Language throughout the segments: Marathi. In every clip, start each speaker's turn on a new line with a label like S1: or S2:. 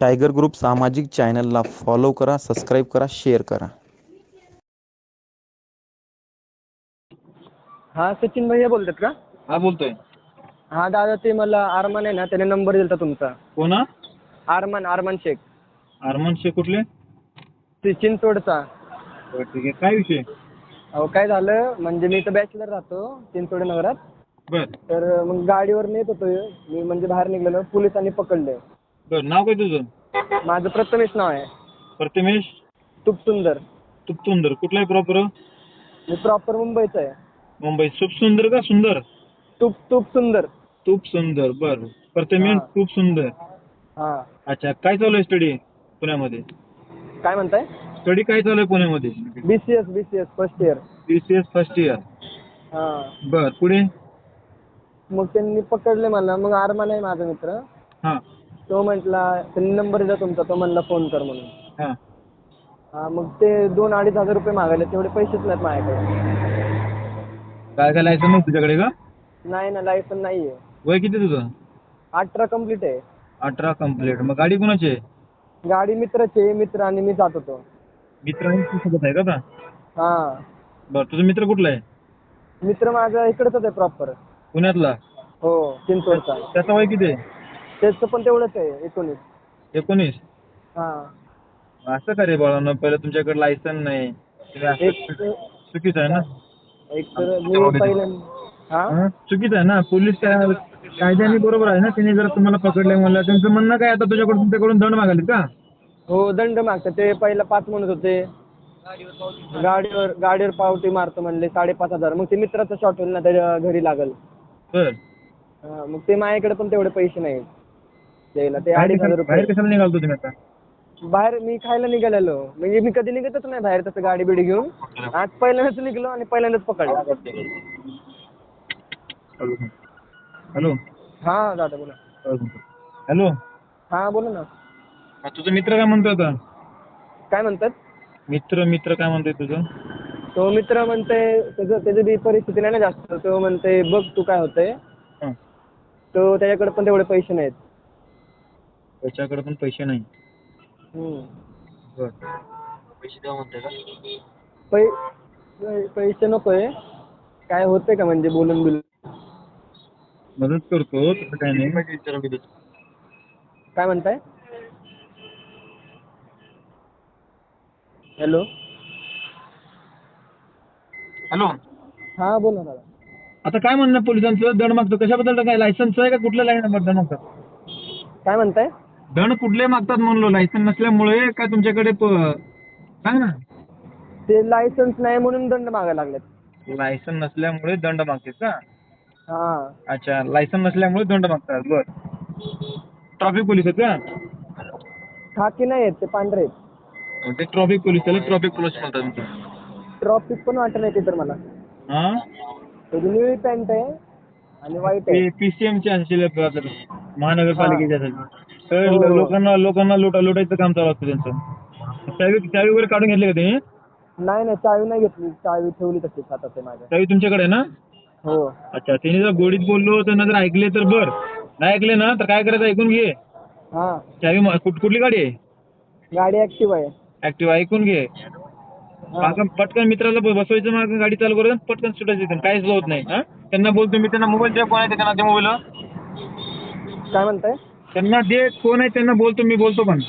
S1: टायगर ग्रुप सामाजिक चॅनलला फॉलो करा सबस्क्राईब करा शेअर करा.
S2: हा सचिन भैया बोलतात का?
S3: हा बोलतोय.
S2: हा दादा ते मला आरमान आहे ना त्याने नंबर दिला तुमचा.
S3: कोणा
S2: आरमान आरमान शेख.
S3: अरमान शेख कुठले?
S2: ते चिंचवडचा.
S3: बरं, ठीक आहे. काय विषय?
S2: अहो काय झालं म्हणजे मी इथं बॅचलर राहतो चिंचवड नगरात.
S3: बर.
S2: तर मग गाडीवर नेत होतो मी म्हणजे बाहेर निघलेलो पोलिसांनी पकडले.
S3: बर नाव काय तुझं?
S2: माझं प्रथमेश नाव आहे.
S3: प्रथमेश?
S2: तुप सुंदर
S3: तुपसुंदर. कुठला आहे प्रॉपर
S2: मी प्रॉपर मुंबईचा आहे.
S3: मुंबई. सुप सुंदर का सुंदर?
S2: तुप तुप सुंदर
S3: तूप सुंदर बर. प्रथमेश
S2: हा.
S3: तूप सुंदर
S2: हा.
S3: अच्छा काय चालू आहे स्टडी पुण्यामध्ये?
S2: काय म्हणताय?
S3: स्टडी काय चालू आहे पुण्यामध्ये?
S2: B C S B C S first year
S3: B C S first year
S2: हा.
S3: बर पुढे?
S2: मग त्यांनी पकडले मला. मग आरमान आहे माझा मित्र.
S3: हा.
S2: तो म्हटला त्यांनी नंबर दिला तुमचा तो म्हणला फोन कर म्हणून.
S3: हा.
S2: हा मग ते दोन अडीच हजार रुपये मागायले तेवढे पैसेच नाहीत माझ्याकडे.
S3: काय काय लायसन नाही तुझ्याकडे का
S2: नाही ना लायसन नाही आहे
S3: वय किती तुझं?
S2: अठरा कंप्लीट आहे.
S3: अठरा कंप्लीट मग गाडी कोणाची आहे?
S2: गाडी मित्राची आहे मित्र आणि मी जात होतो.
S3: मित्र आहे तू सोबत आहे का आता
S2: हा.
S3: बर तुझा मित्र कुठला आहे?
S2: मित्र माझा इकडचाच आहे प्रॉपर
S3: पुण्यातला?
S2: हो चिंचवडचा.
S3: त्याचं वय किती आहे?
S2: त्याचं पण तेवढंच आहे एकोणीस.
S3: एकोणीस?
S2: हा.
S3: असं का रे बाळांनो? पहिलं तुमच्याकडे लायसन नाही. तुम्ही असं
S2: एक
S3: चुकीचं आहे ना?
S2: एक तर मी पहिल्यांदा हा?
S3: हं? चुकीचं आहे ना? पोलीस काय कायद्याने बरोबर आहे ना? त्यांनी जर तुम्हाला पकडले म्हणलं त्यांचं म्हणणं काय आता तुझ्याकडून तुमच्याकडून दंड मागाले का?
S2: हो दंड मागतात. ते पहिला पाच म्हणत होते. गाडीवर गाडीवर पावती मारतो म्हणले साडेपाच हजार. मग ते मित्राचा शॉट होईल ना त्याच्या घरी लागल. हा, मग ते माझ्याकडे पण तेवढे पैसे नाहीत. द्यायला. ते
S3: बाहेर
S2: अडीच हजार
S3: कशाला- बाहेर
S2: रुपये
S3: कशाला निघालतो तुम्ही आता?
S2: बाहेर मी खायला निघालेलो. म्हणजे मी कधी निघतच नाही बाहेर तसं गाडी बिडी घेऊन. आज पहिल्यांदाच निघलो आणि पहिल्यांदाच पकडलं.
S3: हॅलो.
S2: हा दादा बोला.
S3: हॅलो.
S2: हा बोला ना.
S3: तुझा मित्र काय म्हणतो आता?
S2: काय म्हणतात?
S3: मित्र मित्र काय म्हणतोय तुझं?
S2: तो मित्र म्हणते त्याचं त्याची बी परिस्थिती नाही ना जास्त. तो म्हणते बघ तू काय होतंय.
S3: हं.
S2: तो त्याच्याकडे पण तेवढे पैसे नाहीत.
S3: त्याच्याकडे पण पैसे नाही. बर. पैसे द्या म्हणतोय का?
S2: पै पै- पैसे नकोय. काय होतंय का म्हणजे बोलून बिलून?
S3: मदत करतो तसं काय नाही.
S2: काय म्हणताय? हॅलो.
S3: हॅलो.
S2: हा बोला दादा.
S3: आता काय म्हणणं पोलिसांचं? दंड मागतो. कशाबद्दल काय? लायसन्स आहे का? कुठल्या लाईन दंड मागतात?
S2: काय म्हणताय?
S3: दंड कुठले मागतात म्हणलो? लायसन नसल्यामुळे काय तुमच्याकडे प- सांग ना.
S2: ते लायसन्स नाही म्हणून दंड मागायला लागलेत.
S3: लायसन नसल्यामुळे दंड मागतात का?
S2: हा.
S3: अच्छा लायसन नसल्यामुळे दंड मागतात. बर. ट्रॉफिक पोलीस आहेत का?
S2: खाकी नाही आहेत ते पांढरे आहेत.
S3: ते ट्रॉफिक पोलीस त्याला ट्रॉफिक पोलीस म्हणतात तुमचं
S2: ट्रॉफिक पण वाटत नाही ते तर मला.
S3: हा?
S2: त्याची निळी पॅन्ट आहे आणि व्हाईट आहे.
S3: ते पीसीएमचे असतील महानगरपालिकेच्या असेल. तर
S2: हो.
S3: लोकांना लोकांना लुटा लुटायचं काम चालू असतं त्यांचं. चावी चावी वगैरे काढून घेतली का तुम्ही?
S2: नाही नाही चावी नाही घेतली. चावी ठेवली तशीच हातात आहे माझ्या.
S3: चावी तुमच्याकडे आहे ना?
S2: हो.
S3: अच्छा त्यांनी जर गोडीत बोललो त्यांना जर ऐकले तर बर. नाही ऐकले ना तर काय करायचं ऐकून घे.
S2: हा.
S3: चावी म- कुठ- कुठली गाडी आहे?
S2: गाडी ऍक्टिव्ह आहे.
S3: ऍक्टिव्ह ऐकून घे.
S2: हा.
S3: मागं पटकन मित्राला ब- बसवायचं मागं गाडी चालू करून पटकन सुटायचं इथून. काहीच होत नाही हा? त्यांना बोलतो मी त्यांना मोबाईल द्या कोण आहे त्यांना ते मोबाईल
S2: काय म्हणताय?
S3: त्यांना दे कोण आहे त्यांना बोलतो मी बोलतो पण.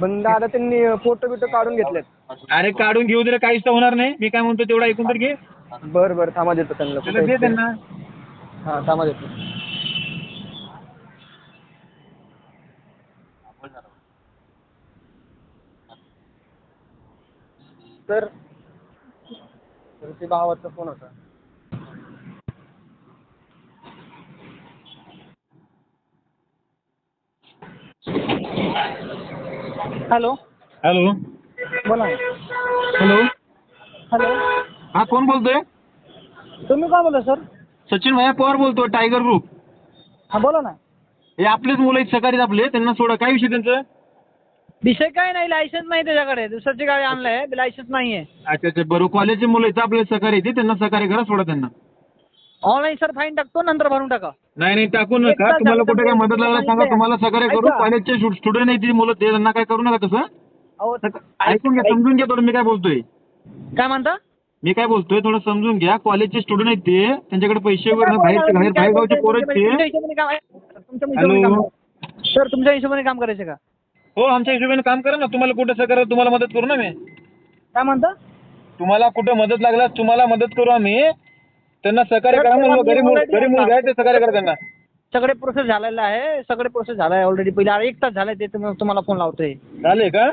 S2: पण दादा त्यांनी फोटो बिटो काढून घेतलेत.
S3: अरे काढून घेऊ दे रे, काहीच तर होणार नाही. मी काय म्हणतो तेवढं ऐकून तर घे.
S2: बरं बरं थांबा देतो त्यांना.
S3: दे त्यांना.
S2: हा थांबा देतो. तर तर ते भावाचा फोन होता. हॅलो.
S3: हॅलो.
S2: बोला.
S3: हॅलो.
S2: हॅलो.
S3: हा कोण बोलतोय?
S2: तुम्ही काय बोलता सर?
S3: सचिन भैया पवार बोलतोय टायगर ग्रुप
S2: हा बोला ना.
S3: हे आपलेच मुलं आहेत सकाळीच आपले त्यांना सोडा. काय विषय त्यांचं?
S4: विषय काय नाही लायसन्स नाही त्याच्याकडे. दुसऱ्याची गाडी आणलंय लायसन्स नाही आहे
S3: अच्छा अच्छा बरोबर कॉलेजचे मुलं आहेत आपले सकाळी येते त्यांना सकाळी करा सोडा त्यांना.
S4: ऑनलाईन सर फाईन टाकतो नंतर भरून टाका.
S3: नाही नाही टाकू नका. तुम्हाला कुठे काय मदत लागला सांगा. तुम्हाला सहकार्य करू.
S2: ऐका.
S3: कॉलेजचे स्टुडंट आहेत ती मुलं ते त्यांना काय करू नका तसं.
S4: अहो
S3: ऐकून घ्या समजून घ्या थोडं. मी काय बोलतोय?
S4: काय म्हणता?
S3: मी काय बोलतोय? थोडं समजून घ्या. कॉलेजचे स्टुडंट आहेत ते. त्यांच्याकडे पैसे वगैरे बाहेरचे बाहेर बाहेर गावचे पोरं आहेत
S4: तुमच्या
S3: ते
S4: हिशोबाने काम तुमच्या हिशोबाने
S3: हॅलो.
S4: काम सर तुमच्या हिशोबाने काम करायचं का?
S3: हो आमच्या हिशोबाने काम करा ना. तुम्हाला कुठं सहकार्य तुम्हाला मदत करू ना मी.
S4: काय म्हणता?
S3: तुम्हाला कुठं मदत लागल्यास तुम्हाला मदत करू आम्ही. त्यांना सहकार्य करा म्हणलं गरीब मुलं गरीब मुलगा आहे ते सहकार्य करा त्यांना.
S4: सगळे प्रोसेस झालेला आहे सगळे प्रोसेस झालाय ऑलरेडी पहिले अरे एक तास झालाय ते तुम्ही- तुम्हाला फोन लावतोय.
S3: झाले का?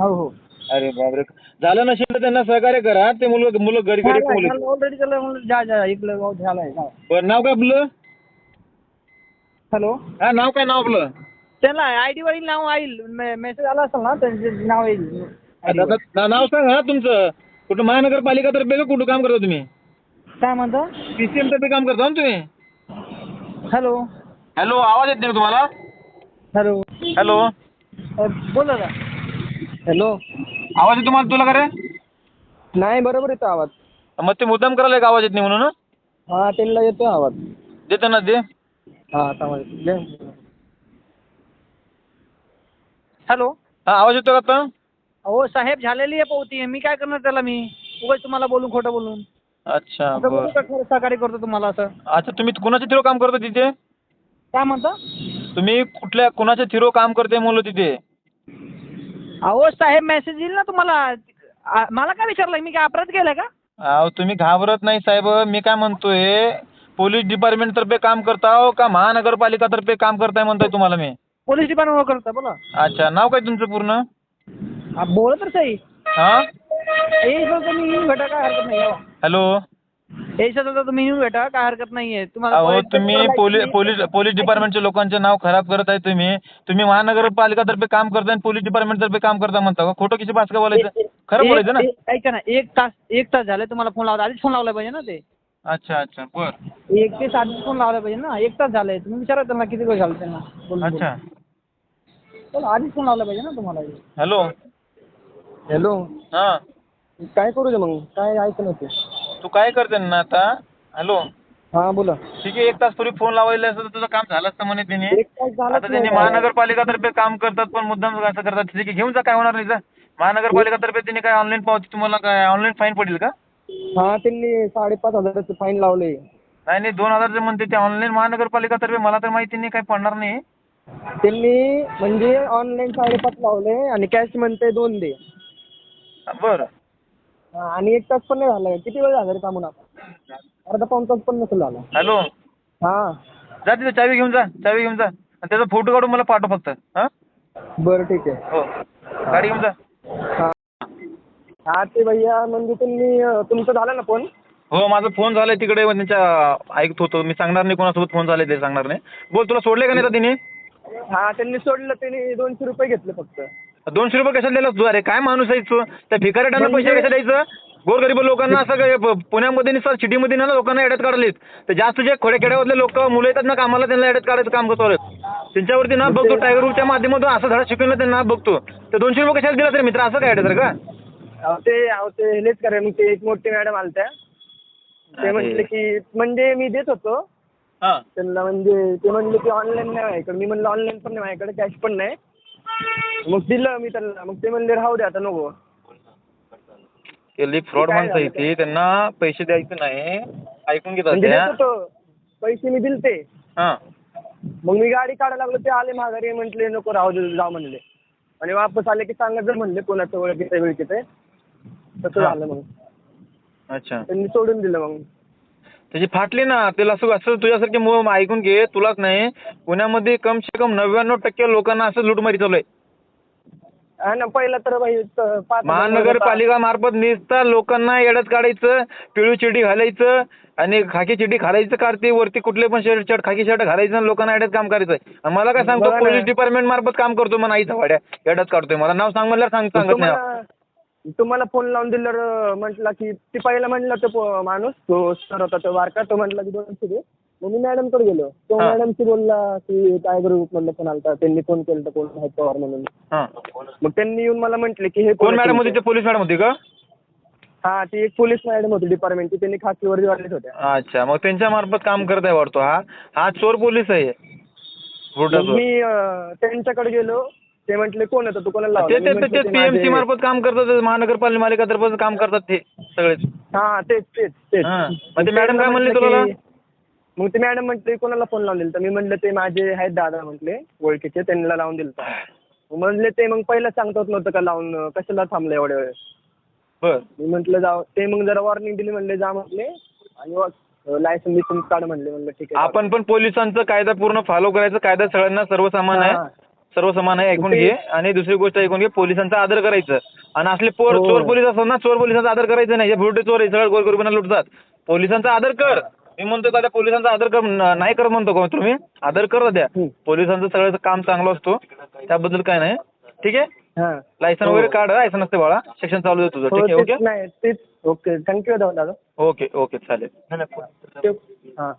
S4: हो हो.
S3: अरे बापरे. झालं नसेल तर त्यांना सहकार्य करा. ते मुलं मुलं गरीब गरीब मुलं आहेत.
S4: ऑलरेडी जा जा इकडलं भाऊ झालाय
S3: बरं नाव काय आपलं?
S4: हॅलो.
S3: हा नाव काय नाव आपलं?
S4: त्यांना आय डी वरील नाव येईल. मेसेज आला असेल ना त्यांचे नाव येईल.
S3: ना- नाव सांगा ना तुमचं. कुठं महानगरपालिकातर्फे का कुठं काम करता तुम्ही?
S4: काय म्हणता?
S3: पीसीएम तर्फे काम करता ना तुम्ही?
S4: हॅलो
S3: हॅलो आवाज येत नाही का तुम्हाला?
S4: हॅलो
S3: हॅलो
S4: अ, बोला ना. हॅलो
S3: आवाज येतो तुम्हाला तुला का रे?
S2: नाही बरोबर येतो आवाज.
S3: मग ते मुद्दाम करायला का आवाज येत नाही म्हणून
S2: हा? त्यांना येतो आवाज.
S3: देतो ना दे.
S2: हा समज
S4: हॅलो
S3: हा आवाज येतो का आता?
S4: अहो साहेब झालेली आहे पावती. मी काय करणार त्याला मी? उगाच तुम्हाला बोलून खोटं बोलून.
S3: अच्छा बरं.
S4: सहकार्य करतो तुम्हाला असं?
S3: अच्छा तुम्ही कोणाच्या थिरो काम करता तिथे?
S4: काय म्हणता?
S3: तुम्ही कुठल्या कोणाच्या थिरो काम करते मुलं तिथे?
S4: अहो साहेब मेसेज येईल ना तुम्हाला. आ- मला काय विचारलं मी काय अपराध केलाय का?
S3: अहो तुम्ही घाबरत नाही साहेब. मी काय म्हणतोय पोलीस डिपार्टमेंट तर्फे काम करताव का महानगरपालिका तर्फे काम करताय म्हणतोय तुम्हाला मी?
S4: पोलीस डिपार्टमेंट करता बोला.
S3: अच्छा नाव काय तुमचं पूर्ण?
S4: आ, बोला तर सही
S3: हा?
S4: येईल तर भेटा काय हरकत नाही
S3: हॅलो.
S4: तर तुम्ही येऊन भेटा काय हरकत नाहीये. तुम्हाला
S3: अहो तुम्ही पोलीस पोलीस पोलीस डिपार्टमेंटच्या लोकांचे नाव खराब करत आहे तुम्ही. तुम्ही महानगरपालिका तर्फे काम करताय आणि पोलीस डिपार्टमेंट तर्फे काम करता म्हणता का? खोटं किती भाषा बोलायचं? खरं
S4: एक-
S3: बोलायचं ना?
S4: एक- ऐका ना एक तास एक तास झाले तुम्हाला फोन लावला आधीच फोन लावला पाहिजे ना ते.
S3: अच्छा अच्छा बर.
S4: एक ते आधीच फोन लावला पाहिजे ना एक तास झाले तुम्ही विचारा त्यांना किती वेळ झाला त्यांना. बोलून-
S3: अच्छा.
S4: बोलून. आधीच फोन लावला पाहिजे ना तुम्हाला.
S3: हॅलो.
S2: हॅलो.
S3: हा.
S2: काय करू दे मग? काय ऐकलं होते
S3: तू काय करते ना आता? हॅलो
S2: हा बोला.
S3: ठीक आहे एक तास पूर्वी फोन लावायला असतं तर तुझं काम झालं असतं म्हणे त्यांनी
S2: एक तास झाला
S3: आता त्यांनी महानगरपालिका तर्फे काम करतात पण मुद्दाम असं करतात. ठीक आहे घेऊन जा काय होणार नाही जा. महानगरपालिका तर्फे त्यांनी काय ऑनलाईन पावती तुम्हाला काय ऑनलाईन फाईन पडेल का?
S2: हा त्यांनी साडेपाच हजाराचं फाईन लावले
S3: नाही नाही दोन हजारचे म्हणते ते ऑनलाईन महानगरपालिका तर्फे मला तर माहिती नाही काय पडणार नाही.
S2: त्यांनी म्हणजे ऑनलाईन साडेपाच लावले आणि कॅश म्हणते दोन दे.
S3: बरं.
S2: हा, आणि एक तास पण नाही झाला. किती वेळ झाला रे थांबून आता? अर्धा पाऊण तास पण नसेल झाला.
S3: हॅलो?
S2: हा.
S3: जा तिथे चावी घेऊन जा चावी घेऊन जा. आणि त्याचा फोटो काढून मला पाठव फक्त हां?
S2: बरं ठीक आहे.
S3: हो. गाडी घेऊन जा.
S2: हा. हा ते भैया म्हणजे अं, तुमचं झालं ना फोन?
S3: हो माझा फोन झालाय तिकडे मग त्यांच्या ऐकत होतो. मी सांगणार नाही कोणासोबत फोन झालाय ते सांगणार नाही. बोल तुला सोडले का नाही आता तिने?
S2: हा त्यांनी सोडलं त्यांनी दोनशे रुपये घेतले फक्त.
S3: दोनशे रुपये कशाला दिलास तू? अरे काय माणूस आहे तू? त्या भिकाऱ्यांना पैसे कशा द्यायचं? गोरगरीब लोकांना असं काय प- पुण्यामध्ये सर सिटीमध्ये ना लोकांना एड्यात काढलेत. तर जास्त जे खोड्या खेड्यामधले लोक मुलं येतात ना कामाला त्यांना एड्यात काढायचं काम करतो त्यांच्यावरती ना बघतो टायगर ग्रुपच्या माध्यमातून असं धडा शिकवलं त्यांना बघतो. तर दोनशे रुपये कशाला दिला रे मित्र? असं काय तर का
S2: अहो, ते अहो ते हेच करे मग ते एक मोठी मॅडम आलत्या. ते
S3: अरे.
S2: म्हटले की म्हणजे मी देत होतो.
S3: हां.
S2: त्यांना म्हणजे ते म्हणले की ऑनलाईन नाही माझ्याकडे. मी म्हणलं ऑनलाईन पण नाही माझ्याकडे कॅश पण नाही. मग दिलं मी त्यांना. मग ते म्हणले राहू दे आता नको.
S3: केली फ्रॉड माणसं आहे ती त्यांना पैसे द्यायचे नाही. ऐकून घेतात
S2: म्हणजे
S3: त्या
S2: देत होतो पैसे मी दिलते.
S3: हां.
S2: मग मी गाडी काढायला लागलो ते आले माघारी म्हटले नको राहू दे जाऊ म्हणले. आणि वापस आले की सांगत जर म्हणले कोणाचं ओळखीचं आहे ओळखीचं आहे तसं
S3: हा.
S2: झालं मग.
S3: अच्छा.
S2: त्यांनी सोडून दिलं मग.
S3: त्याची फाटली ना त्याला असं असं तुझ्यासारखे मुलं ऐकून घे तुलाच नाही. पुण्यामध्ये कम से कम नव्याण्णव टक्के लोकांना असं लूटमारी चालू आहे.
S2: हा ना पहिला तर भाई त- पाच
S3: महानगरपालिका मार्फत नुसता लोकांना येड्यात काढायचं पिळू चिडी घालायचं आणि खाकी चिडी घालायचं काढते वरती कुठले पण शर्ट शर्ट खाकी शर्ट घालायचं आणि लोकांना येड्यात काम करायचं. आणि मला काय सांगतो. पोलीस डिपार्टमेंट मार्फत काम करतो म्हणा आईचा वाड्या येड्यात काढतोय. मला नाव सांग म्हणल्यावर सांग सांगत नाही.
S2: तुम्हाला तुम्हाला फोन लावून दिल्यावर म्हटला की ती पहिला म्हणला तो माणूस तो सर होता तो बारका तो म्हटला की दोनशे दे. मग मी मॅडमकडे गेलो. तो. मॅडमशी बोलला की टायगर ग्रुप मधलं फोन आलता? त्यांनी फोन केलं तर कोण आहे पवार म्हणून.
S3: हां.
S2: मग त्यांनी येऊन मला म्हटले की हे
S3: कोण मॅडम होती? ते पोलीस मॅडम होती का?
S2: हा ती एक पोलीस मॅडम होती डिपार्टमेंटची त्यांनी खाकी वर्दी वाढलेच होत्या.
S3: अच्छा मग त्यांच्या मार्फत काम करत आहे वाटतो हा? हा चोर पोलीस आहे.
S2: मी त्यांच्याकडे गेलो. ते म्हटले कोण होतं तू कोणाला
S3: ते
S2: लावलं? मी
S3: ते
S2: म्हटलं,
S3: ते
S2: "ते
S3: पीएमसी
S2: माझे-"
S3: मार्फत काम करतात महानगरपालिका मालिकातर्फे काम करतात ते सगळेच.
S2: हा तेच तेच तेच.
S3: हा. मग ते मॅडम काय म्हणले तुला?
S2: मग ते मॅडम म्हटले कोणाला फोन लावून दिला तर मी म्हटलं ते माझे आहेत दादा म्हटले ओळखीचे त्यांना लावून दिलं मग म्हणले ते मग पहिलं सांगतात नव्हतं का लावून? अं, कशाला थांबलं एवढ्या वेळ
S3: बर.
S2: मी म्हटलं जाऊ. ते मग जरा वॉर्निंग दिली म्हणले जा म्हटले. आणि लायसन बिसन काढ म्हणले. म्हणलं ठीक आहे
S3: आपण पण पोलिसांचा कायदा पूर्ण फॉलो करायचा कायदा सगळ्यांना सर्वसमान आहे.
S2: हा.
S3: सर्व समान आहे ऐकून घे. आणि दुसरी गोष्ट ऐकून घे पोलिसांचा आदर करायचं. आणि असले पोर
S2: हो.
S3: चोर पोलीस असतात ना चोर पोलिसांचा आदर करायचा नाही. हे भुरटे चोर आहे सगळं गोरगरिबांना लुटतात. पोलिसांचा आदर कर. मी म्हणतो का त्या पोलिसांचा आदर कर न- नाही कर म्हणतो का तुम्ही? आदर कर द्या
S2: हं.
S3: पोलिसांचं सगळं काम चांगलं असतो. त्याबद्दल काय नाही. ठीक आहे?
S2: हा.
S3: लायसन
S2: हो.
S3: वगैरे काढ लायसन असते बाळा. शिक्षण चालू आहे तुझं.
S2: हो
S3: ठीक आहे
S2: तेच
S3: ओके?
S2: नाही तेच. ओके थँक्यू दादा.
S3: ओके ओके चालेल.
S2: ठेव. हा.